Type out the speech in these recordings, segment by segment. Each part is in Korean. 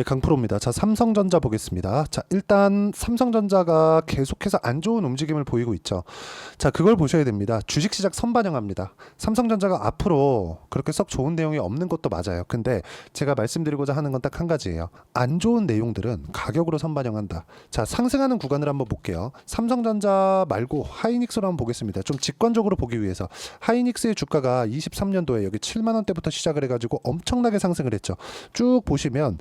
네, 강프로입니다. 자, 삼성전자 보겠습니다. 자, 일단 삼성전자가 계속해서 안 좋은 움직임을 보이고 있죠. 자, 그걸 보셔야 됩니다. 주식 시작 선반영합니다. 삼성전자가 앞으로 그렇게 썩 좋은 내용이 없는 것도 맞아요. 근데 제가 말씀드리고자 하는 건 딱 한 가지예요. 안 좋은 내용들은 가격으로 선반영한다. 자, 상승하는 구간을 한번 볼게요. 삼성전자 말고 하이닉스로 한번 보겠습니다. 좀 직관적으로 보기 위해서 하이닉스의 주가가 23년도에 여기 7만 원대부터 시작을 해가지고 엄청나게 상승을 했죠. 쭉 보시면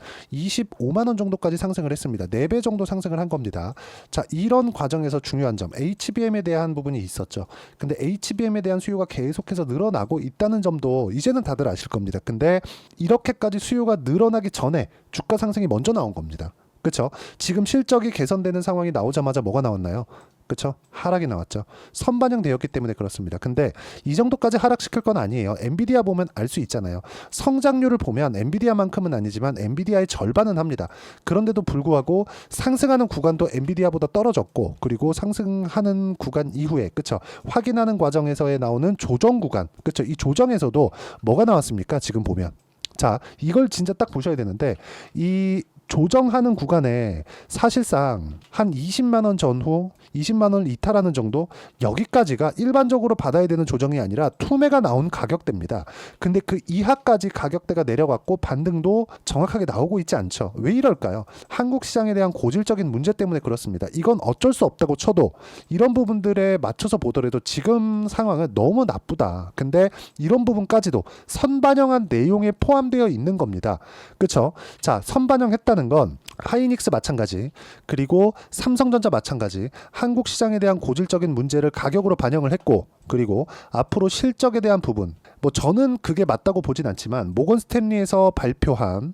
25만 원 정도까지 상승을 했습니다. 4배 정도 상승을 한 겁니다. 자, 이런 과정에서 중요한 점 HBM에 대한 부분이 있었죠. 근데 HBM에 대한 수요가 계속해서 늘어나고 있다는 점도 이제는 다들 아실 겁니다. 근데 이렇게까지 수요가 늘어나기 전에 주가 상승이 먼저 나온 겁니다. 그렇죠? 지금 실적이 개선되는 상황이 나오자마자 뭐가 나왔나요? 그렇죠? 하락이 나왔죠. 선반영되었기 때문에 그렇습니다. 근데 이 정도까지 하락시킬 건 아니에요. 엔비디아 보면 알 수 있잖아요. 성장률을 보면 엔비디아만큼은 아니지만 엔비디아의 절반은 합니다. 그런데도 불구하고 상승하는 구간도 엔비디아보다 떨어졌고 그리고 상승하는 구간 이후에 그쵸 확인하는 과정에서의 나오는 조정 구간 그쵸 이 조정에서도 뭐가 나왔습니까? 지금 보면 자 이걸 진짜 딱 보셔야 되는데 이 조정하는 구간에 사실상 한 20만 원 전후 20만 원을 이탈하는 정도 여기까지가 일반적으로 받아야 되는 조정이 아니라 투매가 나온 가격대입니다. 근데 그 이하까지 가격대가 내려갔고 반등도 정확하게 나오고 있지 않죠. 왜 이럴까요? 한국 시장에 대한 고질적인 문제 때문에 그렇습니다. 이건 어쩔 수 없다고 쳐도 이런 부분들에 맞춰서 보더라도 지금 상황은 너무 나쁘다. 근데 이런 부분까지도 선반영한 내용에 포함되어 있는 겁니다. 그렇죠? 자, 선반영했다는 건 하이닉스 마찬가지 그리고 삼성전자 마찬가지 한국 시장에 대한 고질적인 문제를 가격으로 반영을 했고 그리고 앞으로 실적에 대한 부분 뭐 저는 그게 맞다고 보진 않지만 모건 스탠리에서 발표한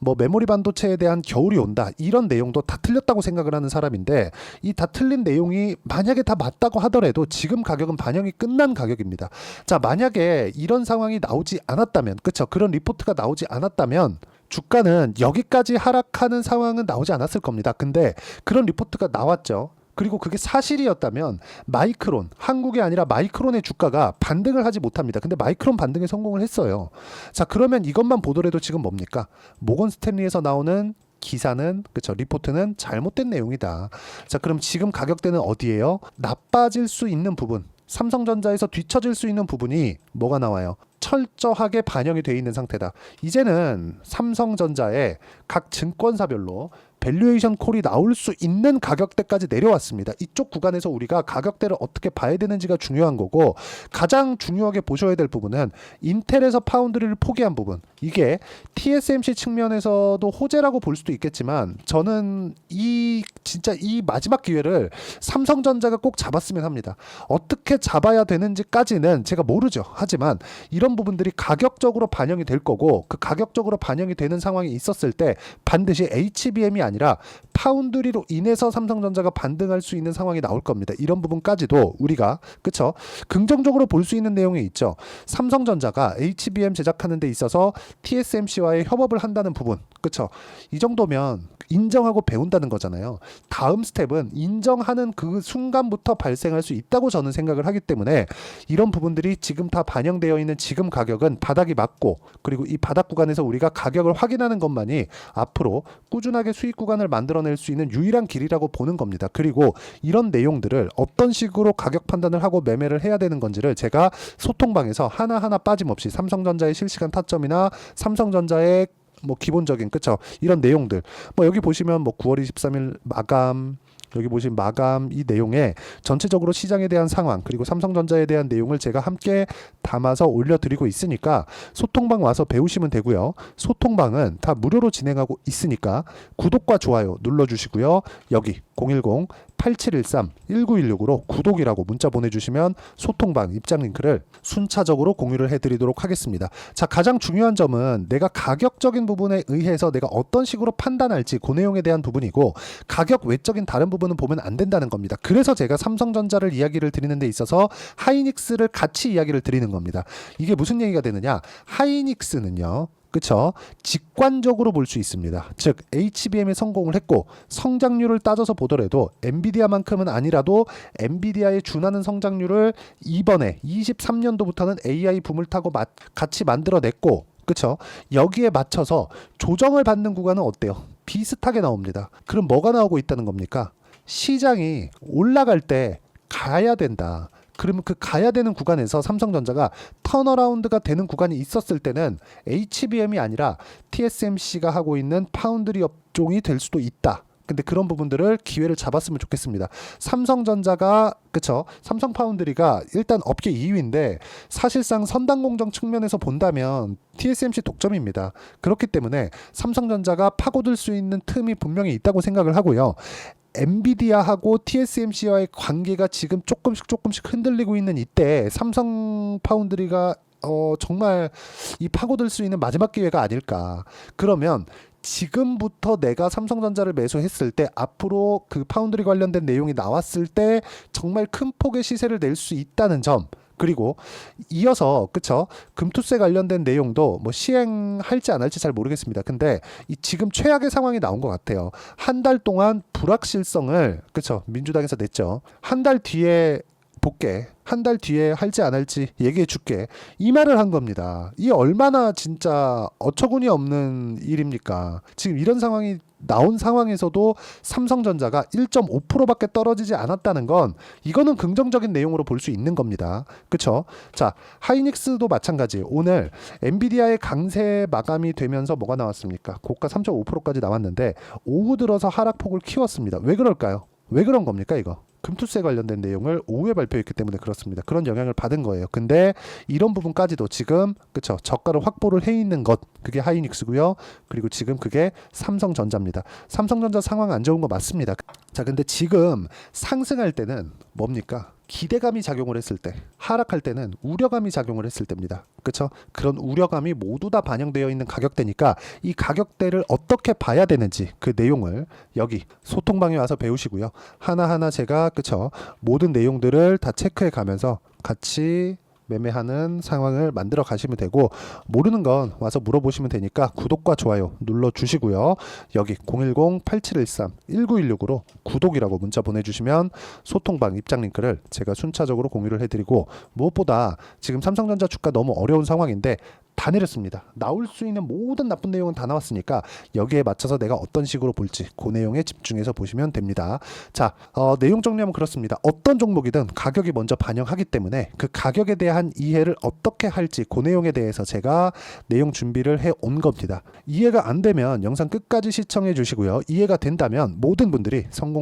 뭐 메모리 반도체에 대한 겨울이 온다 이런 내용도 다 틀렸다고 생각을 하는 사람인데 이 다 틀린 내용이 만약에 다 맞다고 하더라도 지금 가격은 반영이 끝난 가격입니다. 자 만약에 이런 상황이 나오지 않았다면 그쵸 그런 리포트가 나오지 않았다면 주가는 여기까지 하락하는 상황은 나오지 않았을 겁니다. 근데 그런 리포트가 나왔죠. 그리고 그게 사실이었다면 마이크론 한국이 아니라 마이크론의 주가가 반등을 하지 못합니다. 근데 마이크론 반등에 성공을 했어요. 자 그러면 이것만 보더라도 지금 뭡니까? 모건 스탠리에서 나오는 기사는 그쵸 리포트는 잘못된 내용이다. 자 그럼 지금 가격대는 어디예요? 나빠질 수 있는 부분 삼성전자에서 뒤처질 수 있는 부분이 뭐가 나와요? 철저하게 반영이 돼 있는 상태다. 이제는 삼성전자의 각 증권사별로 밸류에이션 콜이 나올 수 있는 가격대까지 내려왔습니다. 이쪽 구간에서 우리가 가격대를 어떻게 봐야 되는지가 중요한 거고 가장 중요하게 보셔야 될 부분은 인텔에서 파운드리를 포기한 부분. 이게 TSMC 측면에서도 호재라고 볼 수도 있겠지만 저는 이 진짜 이 마지막 기회를 삼성전자가 꼭 잡았으면 합니다. 어떻게 잡아야 되는지까지는 제가 모르죠. 하지만 이런 부분들이 가격적으로 반영이 될 거고 그 가격적으로 반영이 되는 상황이 있었을 때 반드시 HBM이 아니 라 파운드리로 인해서 삼성전자가 반등할 수 있는 상황이 나올 겁니다. 이런 부분까지도 우리가 그쵸 긍정적으로 볼 수 있는 내용이 있죠. 삼성전자가 HBM 제작하는 데 있어서 TSMC와의 협업을 한다는 부분 그쵸 이 정도면 인정하고 배운다는 거잖아요. 다음 스텝은 인정하는 그 순간부터 발생할 수 있다고 저는 생각을 하기 때문에 이런 부분들이 지금 다 반영되어 있는 지금 가격은 바닥이 맞고 그리고 이 바닥 구간에서 우리가 가격을 확인하는 것만이 앞으로 꾸준하게 수익 구간을 만들어낼 수 있는 유일한 길이라고 보는 겁니다. 그리고 이런 내용들을 어떤 식으로 가격 판단을 하고 매매를 해야 되는 건지를 제가 소통방에서 하나하나 빠짐없이 삼성전자의 실시간 타점이나 삼성전자의 뭐 기본적인 그쵸 이런 내용들 뭐 여기 보시면 뭐 9월 23일 마감 여기 보신 마감 이 내용에 전체적으로 시장에 대한 상황 그리고 삼성전자에 대한 내용을 제가 함께 담아서 올려드리고 있으니까 소통방 와서 배우시면 되고요. 소통방은 다 무료로 진행하고 있으니까 구독과 좋아요 눌러주시고요. 여기 010 8713-1916으로 구독이라고 문자 보내주시면 소통방 입장 링크를 순차적으로 공유를 해드리도록 하겠습니다. 자, 가장 중요한 점은 내가 가격적인 부분에 의해서 내가 어떤 식으로 판단할지 그 내용에 대한 부분이고 가격 외적인 다른 부분은 보면 안 된다는 겁니다. 그래서 제가 삼성전자를 이야기를 드리는 데 있어서 하이닉스를 같이 이야기를 드리는 겁니다. 이게 무슨 얘기가 되느냐? 하이닉스는요. 그쵸? 직관적으로 볼 수 있습니다. 즉 HBM에 성공을 했고 성장률을 따져서 보더라도 엔비디아만큼은 아니라도 엔비디아에 준하는 성장률을 이번에 23년도부터는 AI 붐을 타고 마- 같이 만들어냈고 그쵸? 여기에 맞춰서 조정을 받는 구간은 어때요? 비슷하게 나옵니다. 그럼 뭐가 나오고 있다는 겁니까? 시장이 올라갈 때 가야 된다. 그러면 그 가야 되는 구간에서 삼성전자가 턴어라운드가 되는 구간이 있었을 때는 HBM이 아니라 TSMC가 하고 있는 파운드리 업종이 될 수도 있다. 근데 그런 부분들을 기회를 잡았으면 좋겠습니다. 삼성전자가 그쵸? 삼성 파운드리가 일단 업계 2위인데 사실상 선단 공정 측면에서 본다면 TSMC 독점입니다. 그렇기 때문에 삼성전자가 파고들 수 있는 틈이 분명히 있다고 생각을 하고요. 엔비디아하고 TSMC와의 관계가 지금 조금씩 조금씩 흔들리고 있는 이때 삼성 파운드리가 어 정말 이 파고들 수 있는 마지막 기회가 아닐까. 그러면 지금부터 내가 삼성전자를 매수했을 때 앞으로 그 파운드리 관련된 내용이 나왔을 때 정말 큰 폭의 시세를 낼 수 있다는 점. 그리고 이어서 그쵸 금투세 관련된 내용도 뭐 시행할지 안 할지 잘 모르겠습니다. 근데 이 지금 최악의 상황이 나온 것 같아요. 한 달 동안 불확실성을 그쵸 민주당에서 냈죠. 한 달 뒤에 볼게. 한 달 뒤에 할지 안 할지 얘기해 줄게. 이 말을 한 겁니다. 이 얼마나 진짜 어처구니 없는 일입니까? 지금 이런 상황이 나온 상황에서도 삼성전자가 1.5%밖에 떨어지지 않았다는 건 이거는 긍정적인 내용으로 볼 수 있는 겁니다. 그쵸? 자, 하이닉스도 마찬가지. 오늘 엔비디아의 강세 마감이 되면서 뭐가 나왔습니까? 고가 3.5%까지 나왔는데 오후 들어서 하락폭을 키웠습니다. 왜 그럴까요? 왜 그런 겁니까, 이거? 금투세 관련된 내용을 오후에 발표했기 때문에 그렇습니다. 그런 영향을 받은 거예요. 근데 이런 부분까지도 지금 그쵸 저가를 확보를 해 있는 것 그게 하이닉스고요. 그리고 지금 그게 삼성전자입니다. 삼성전자 상황 안 좋은 거 맞습니다. 자, 근데 지금 상승할 때는 뭡니까? 기대감이 작용을 했을 때, 하락할 때는 우려감이 작용을 했을 때입니다. 그렇죠? 그런 우려감이 모두 다 반영되어 있는 가격대니까 이 가격대를 어떻게 봐야 되는지 그 내용을 여기 소통방에 와서 배우시고요. 하나하나 제가 그렇죠? 모든 내용들을 다 체크해 가면서 같이 매매하는 상황을 만들어 가시면 되고 모르는 건 와서 물어보시면 되니까 구독과 좋아요 눌러 주시고요. 여기 010-8713-1916으로 구독이라고 문자 보내주시면 소통방 입장 링크를 제가 순차적으로 공유를 해드리고 무엇보다 지금 삼성전자 주가 너무 어려운 상황인데 다 내렸습니다. 나올 수 있는 모든 나쁜 내용은 다 나왔으니까 여기에 맞춰서 내가 어떤 식으로 볼지 그 내용에 집중해서 보시면 됩니다. 자, 어, 내용 정리하면 그렇습니다. 어떤 종목이든 가격이 먼저 반영하기 때문에 그 가격에 대한 이해를 어떻게 할지 그 내용에 대해서 제가 내용 준비를 해 온 겁니다. 이해가 안 되면 영상 끝까지 시청해 주시고요. 이해가 된다면 모든 분들이 성공